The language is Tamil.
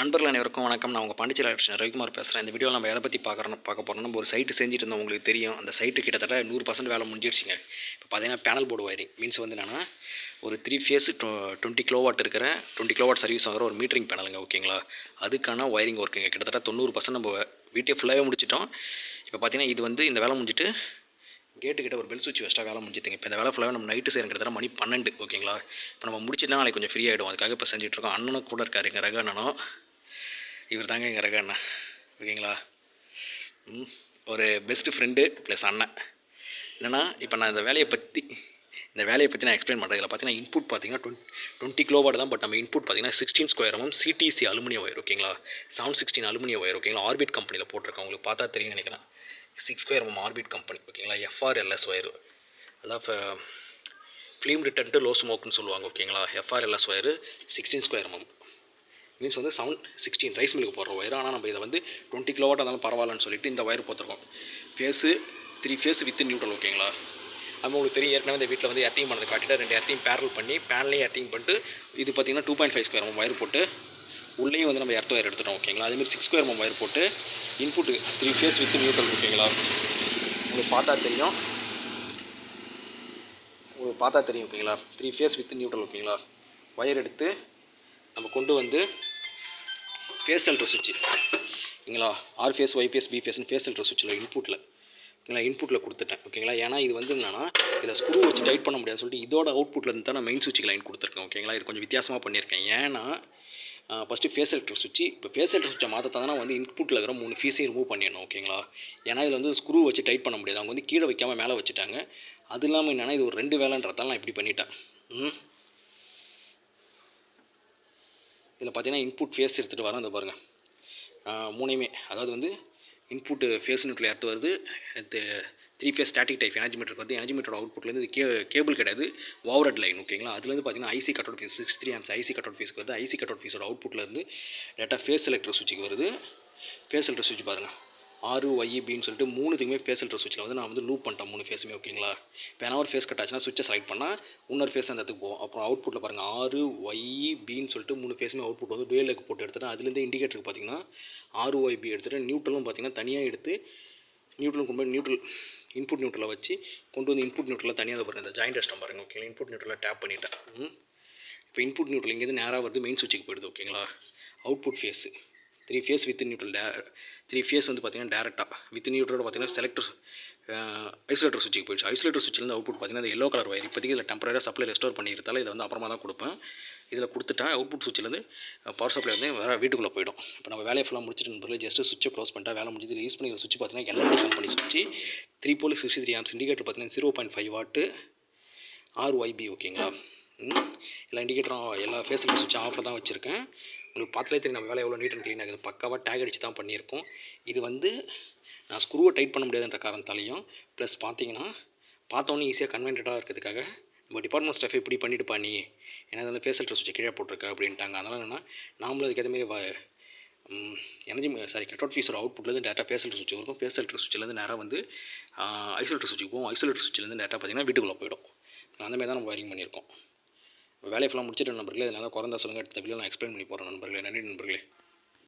நண்பர்கள் அனைவருக்கும் வணக்கம். நான் உங்கள் பாண்டிச்சேரி கிருஷ்ணன் ரவிக்குமார் பேசுகிறேன் இந்த வீடியோவில் நம்ம எதை பற்றி பார்க்குறோம் பார்க்க போகிறோம் நம்ம ஒரு சைட்டு செஞ்சுட்டு இருந்தோம் உங்களுக்கு தெரியும். அந்த சைட்டு கிட்டத்தட்ட நூறு பர்சன்ட் வேலை முடிஞ்சிருச்சுங்க. இப்போ பார்த்தீங்கன்னா பேனல் போர்டு வயரிங் மீன்ஸ் வந்து என்னென்னா ஒரு த்ரீ ஃபேஸ் டுவெண்ட்டி கிலோவாட் இருக்கிற டுவெண்ட்டி கிலோவாட் சர்வீஸ் ஆகிற ஒரு மீட்டரிங் பேனலுங்க ஓகேங்களா அதுக்கான ஒயரிங் ஒர்க்குங்க கிட்டத்தட்ட தொண்ணூறு பர்சன்ட் நம்ம வீட்டை ஃபுல்லாகவே முடிச்சிட்டோம். இப்போ பார்த்தீங்கன்னா இது வந்து இந்த வேலை முடிஞ்சிட்டு கேட்டு கிட்ட ஒரு பெல் சுவிட்ச் வச்சா வேலை முடிஞ்சுதுங்க. இப்போ இந்த வேலை ஃபுல்லாக நம்ம நைட்டு செய்யற கிட்டத்தட்ட மணி பன்னெண்டு ஓகேங்களா? இப்போ நம்ம முடிச்சிட்டா நாளைக்கு கொஞ்சம் ஃப்ரீ ஆகிடும் அதுக்காக இப்போ செஞ்சுட்ருக்கோம் அண்ணனும் கூட இருக்கார் எங்கள் ரக அண்ணனும். இவர் தாங்க எங்கள் ரக அண்ணன் ஓகேங்களா? ம் ஒரு பெஸ்ட்டு ஃப்ரெண்டு ப்ளஸ் அண்ணன். என்னென்னா இப்போ நான் இந்த வேலையை பற்றி இந்த வேலையை பற்றி நான் எக்ஸ்பிளைன் பண்ணுறேன் இதில் பார்த்தீங்கன்னா இன்புட் பார்த்தீங்கன்னா டுவெண்ட் டுவெண்ட்டி கிலோவாட் தான் பட் நம்ம இன்புட் பார்த்தீங்கன்னா sixteen square mm CDC aluminium wire ஓகேங்களா? செவன் சிக்ஸ்டீன் அலுமினியம் ஒயர் ஓகேங்களா? ஆர்பிட் கம்பெனியில் போட்டிருக்கேன். உங்களுக்கு பார்த்தா தெரியும் நினைக்கிறேன். சிக்ஸ் ஸ்கொயர் மார்பிட் ஆர்பிட் கம்பெனி ஓகேங்களா எஃப்ஆர்எல்எஸ் ஒயர் அதான் ஃபிலிம் ரிட்டன் டு லோ ஸ்மோக்னு சொல்லுவாங்க ஓகேங்களா FRLS wire sixteen square mm means வந்து செவன் சிக்ஸ்டீன் ரைஸ் மில்லுக்கு போடுற ஒயர் ஆனால் நம்ம இதை வந்து டுவெண்ட்டி கிலோவாட் இருந்தாலும் பரவாயில்லன்னு சொல்லிட்டு இந்த wire போத்திருக்கோம் phase three phase with neutral ஓகேங்களா அது உங்களுக்கு தெரியும் ஏற்கனவே இந்த வீட்டில் வந்து எர்த்திங் பண்ணது காட்டிட்டு ரெண்டு எர்த்திங் பேரல் பண்ணி பேனலையும் எர்த்திங் பண்ணிட்டு இது பார்த்தீங்கன்னா two point five square wire போட்டு உள்ளேயும் வந்து நம்ம எர்த் ஒயர் எடுத்துட்டோம் ஓகேங்களா அதேமாதிரி சிக்ஸ் ஸ்கொயர் ஒயர் போட்டு input three phase with neutral ஓகேங்களா உங்களுக்கு பார்த்தா தெரியும். உங்களுக்கு பார்த்தா தெரியும் ஓகேங்களா த்ரீ ஃபேஸ் வித் நியூட்ரல் ஓகேங்களா ஒயர் எடுத்து நம்ம கொண்டு வந்து ஃபேஸ் சென்டர் சுவிட்சு ஓகேங்களா R phase Y phase B ஃபேஸ்னு phase centre சுவிட்சில் இன்புட்டில் ஓகேங்களா இன்புட்டில் கொடுத்துட்டேன் ஓகேங்களா ஏன்னா இது வந்து என்னன்னா இதில் ஸ்க்ரூ வச்சு டைட் பண்ண முடியாதுன்னு சொல்லிட்டு இதோட அவுட்புட்டில் இருந்து தான் நான் மெயின் சுவிட்சுக்கு லைன் கொடுத்துருக்கேன் ஓகேங்களா இது கொஞ்சம் வித்தியாசமாக பண்ணியிருக்கேன். ஏன்னா ஃபஸ்ட்டு ஃபேஸ் எலக்ட்ரிக் சுவிட்ச் இப்போ ஃபேஸ் எலக்ட்ரிக் சுவிட்சை மாற்றத்தானா வந்து இன்புட்டில் இருக்கிற மூணு ஃபீஸையும் ரிமூவ் பண்ணிடணும் ஓகேங்களா ஏன்னா இதில் வந்து ஸ்க்ரூ வச்சு டைட் பண்ண முடியாது. அவங்க வந்து கீழே வைக்காமல் மேலே வச்சுட்டாங்க. அது இல்லாமல் என்னென்னா இது ஒரு ரெண்டு வேலைன்றதால நான் இப்படி பண்ணிட்டேன். இதில் பார்த்தீங்கன்னா இன்புட் ஃபேஸ் எடுத்துகிட்டு வரேன் இந்த பாருங்கள் மூணையுமே. அதாவது வந்து இன்புட்டு ஃபேஸ் நியூட்ரல் எடுத்து வருது. Three phase static type energy மீட்டருக்கு வந்து எனர்ஜி மீட்டரோட அவுட்புட்லேருந்து கே கேபிள் கிடையாது. ஓவரட் லைன் ஓகேங்களா அதுலேருந்து பார்த்தீங்கன்னா IC cutout fuse six three amps IC cut ஃபீஸ்க்கு வந்து ஐசி கட் ஃபீஸோட அவுட்புட்லேருந்து டேட்டா ஃபேஸ் செலக்டர் சுவிட்சுக்கு வருது. ஃபேஸ் செலக்டர் சுவிட்ச் பாருங்கள் ஆறு ஒய் பின்னு சொல்லிட்டு மூணுத்துக்குமே ஃபேஸ் எலக்ட்ரிக் சுவிட்சில் வந்து நான் வந்து லூப் பண்ணிட்டேன் மூணு ஃபேஸுமே ஓகேங்களா இப்போ என்ன ஒரு ஃபேஸ் கட் ஆச்சுன்னா சுவிட்சை செலக்ட் பண்ணால் இன்னொரு ஃபேஸ் அந்த இடத்துக்கு போகும். அப்புறம் அவுட்புட்டில் பாருங்கள் ஆறு ஒய் பின்னு சொல்லிட்டு மூணு ஃபேஸுமே அவுட்புட் வந்து டூயலுக்கு போட்டு எடுத்துட்டு அதுலேருந்து இண்டிகேட்டருக்கு பார்த்தீங்கன்னா ஆறு ஒய் பி எடுத்துகிட்டு நியூட்ரலும் பார்த்தீங்கன்னா தனியாக எடுத்து நியூட்ரல் கொண்டு போய் நியூட்ரல் இன்புட் நியூட்ரலை வச்சு கொண்டு வந்து இன்புட் நியூட்ரலில் தனியாக பாருங்கள் இந்த ஜாயிண்ட் டஸ்டம் பாருங்கள் ஓகேங்களா இன்புட் நியூட்ரலில் டேப் பண்ணிட்டேன். இப்போ இன்புட் நியூட்ரல் இங்கேருந்து நேராக வருது மெயின் சுவிட்சுக்கு போயிடுது ஓகேங்களா output phase three phase with neutral day three phase வந்து பார்த்தீங்கன்னா டேரெக்டாக வித் நியூட்ரலோட பார்த்தீங்கன்னா செலக்டர் ஐசோலேட்டர் சுவிட்சுக்கு போயிடுச்சு. ஐசோலேட்டர் சுவிட்சிலேருந்து அவுட்புட் பார்த்தீங்கன்னா இந்த எல்லோ கலர் வயர் இப்போதைக்கு இதில் டெம்பரரியாக சப்ளை ரெஸ்டோர் பண்ணியிருந்தால இதை வந்து அப்புறமா தான் கொடுப்பேன். இதில் கொடுத்துட்டா அவுட்புட் சுவிட்சிலேருந்து பவர் சப்ளை வந்து வேறு வீட்டுக்குள்ளே போயிடும். இப்போ நம்ம வேலையை ஃபுல்லாக முடிச்சுட்டு பிறகு ஜஸ்ட்டு சுவிட்சை க்ளோஸ் பண்ணிட்டா வேலை முடிஞ்சது. யூஸ் பண்ணி சுவிட்ச் பார்த்தீங்கன்னா எல்லாம் கம்பெனி சுவிட்ச் three pole sixty three amps indicator பார்த்தீங்கன்னா zero point five watt R Y B ஓகேங்களா எல்லா இண்டிகேட்டரும் எல்லா ஃபேஸ் சுவிட்ச் ஆஃபில் தான் வச்சுருக்கேன். உங்களுக்கு பார்த்தாலே தெரியும் நம்ம வேலை எவ்வளோ நீட் அண்ட் அது பக்காவாக டேக் அடித்து தான் பண்ணியிருக்கோம். இது வந்து நான் ஸ்க்ரூவை டைட் பண்ண முடியாதுன்ற காரணத்தாலையும் ப்ளஸ் பார்த்தீங்கன்னா பார்த்தோன்னே ஈஸியாக கன்வென்டடாக இருக்கிறதுக்காக நம்ம டிபார்ட்மெண்ட் ஸ்டாஃப் இப்படி பண்ணிட்டு நீ. ஏன்னா வந்து ஃபேஸ் ஃபில்டர் சுவிட்சை கீழே போட்டிருக்க அப்படின்ட்டாங்க. அதனால் என்னென்னா நாமளும் அதுக்கேற்ற மாதிரி எனர்ஜி சாரி கட்அவுட் ஃபீஸோட அவுட்புட்லேருந்து டேட்டா ஃபேஸ் ஃபில்டர் சுவிட்ச் இருக்கும் ஃபேஸ் ஃபில்டர் சுவிட்சிலேருந்து நேராக வந்து ஐசோலேட்டர் சுவிட்சுக்கு போகும் ஐசோலேட்டர் சுவிட்சிலேருந்து டேட்டா பார்த்தீங்கன்னா வீட்டுக்குள்ளே போயிடும். அந்த மாதிரி தான் நம்ம வயரிங் பண்ணியிருக்கோம். வேலையை ஃபுல்லாக முடிச்சுட்டு நண்பர்களே. இதனால் குறைந்தா சொல்லுங்கள் அடுத்த வீடியோ நான் எக்ஸ்பிளைன் பண்ணி போகிறேன் நண்பர்களே. நன்றி நண்பர்களே.